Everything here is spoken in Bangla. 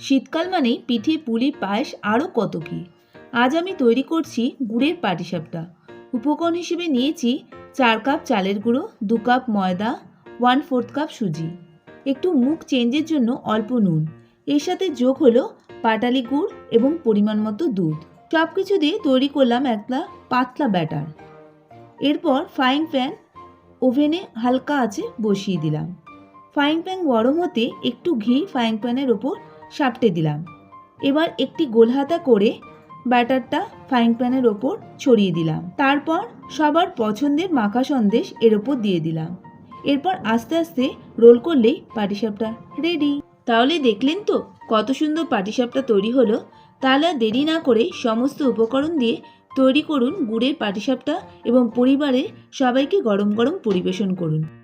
শীতকাল মানেই পিঠে, পুলি, পায়েস আরও কত কী। আজ আমি তৈরি করছি গুড়ের পাটিসাপটা। উপকরণ হিসেবে নিয়েছি চার কাপ চালের গুঁড়ো, দু কাপ ময়দা ওয়ান ফোর্থ কাপ সুজি। একটু মুখ চেঞ্জের জন্য অল্প নুন। এর সাথে যোগ হলো পাটালি গুড় এবং পরিমাণ মতো দুধ। সব কিছু দিয়ে তৈরি করলাম একটা পাতলা ব্যাটার। এরপর ফ্রাইং প্যান ওভেনে হালকা আছে বসিয়ে দিলাম। ফ্রাইং প্যান গরম হতে একটু ঘি ফ্রাইং প্যানের ওপর সাপটে দিলাম। এবার একটি গোলহাতা করে ব্যাটারটা ফ্রাইং প্যানের ওপর ছড়িয়ে দিলাম। তারপর সবার পছন্দের মাখা সন্দেশ এর ওপর দিয়ে দিলাম। এরপর আস্তে আস্তে রোল করলেই পাটিসাপটা রেডি তাহলে দেখলেন তো কত সুন্দর পাটিসাপটা তৈরি হলো। তাহলে দেরি না করে সমস্ত উপকরণ দিয়ে তৈরি করুন গুড়ের পাটিসাপটা এবং পরিবারের সবাইকে গরম গরম পরিবেশন করুন।